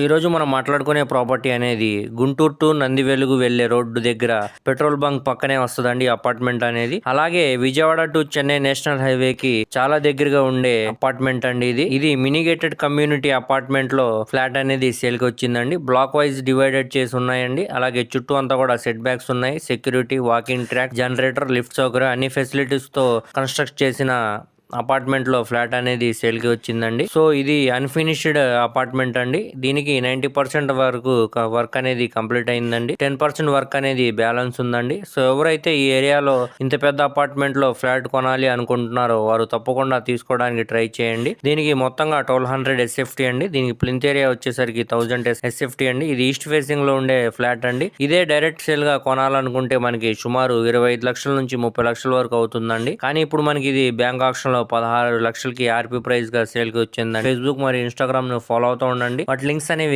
ఈ రోజు మనం మాట్లాడుకునే ప్రాపర్టీ అనేది గుంటూరు టు నంది వెలుగు వెళ్ళే రోడ్డు దగ్గర పెట్రోల్ బంక్ పక్కనే వస్తుందండి అపార్ట్మెంట్ అనేది. అలాగే Vijayawada to Chennai national highway కి చాలా దగ్గరగా ఉండే అపార్ట్మెంట్ అండి ఇది. ఇది మినిగేటెడ్ కమ్యూనిటీ అపార్ట్మెంట్లో ఫ్లాట్ అనేది సేల్కి వచ్చిందండి. బ్లాక్ వైజ్ డివైడెడ్ చేసి ఉన్నాయండి. అలాగే చుట్టూ అంతా కూడా సెట్ బ్యాక్స్ ఉన్నాయి. Security walking track generator lift సౌకర్యం అన్ని ఫెసిలిటీస్తో కన్స్ట్రక్ట్ చేసిన అపార్ట్మెంట్లో ఫ్లాట్ అనేది సేల్కి వచ్చిందండి. సో ఇది అన్ఫినిష్డ్ అపార్ట్మెంట్ అండి. దీనికి నైన్టీ పర్సెంట్ వరకు వర్క్ అనేది కంప్లీట్ అయిందండి. టెన్ పర్సెంట్ వర్క్ అనేది బ్యాలెన్స్ ఉందండి. సో ఎవరైతే ఈ ఏరియాలో ఇంత పెద్ద అపార్ట్మెంట్లో ఫ్లాట్ కొనాలి అనుకుంటున్నారో వారు తప్పకుండా తీసుకోవడానికి ట్రై చేయండి. దీనికి మొత్తంగా ట్వెల్వ్ హండ్రెడ్ ఎస్ఎఫ్టీ అండి. దీనికి ప్లింత్ ఏరియా వచ్చేసరికి థౌజండ్ ఎస్ఎఫ్టీ అండి. ఇది ఈస్ట్ ఫేసింగ్లో ఉండే ఫ్లాట్ అండి. ఇదే డైరెక్ట్ సేల్గా కొనాలనుకుంటే మనకి సుమారు ఇరవై ఐదు లక్షల నుంచి ముప్పై లక్షల వరకు అవుతుందండి. కానీ ఇప్పుడు మనకి ఇది బ్యాంక్ ఆప్షన్లో పదహారు లక్షలకి ఆర్పీ ప్రైస్గా సేల్కి వచ్చిందండి. ఫేస్బుక్ మరియు ఇన్స్టాగ్రామ్ను ఫాలో అవుతూ ఉండండి. వాటి లింక్స్ అనేవి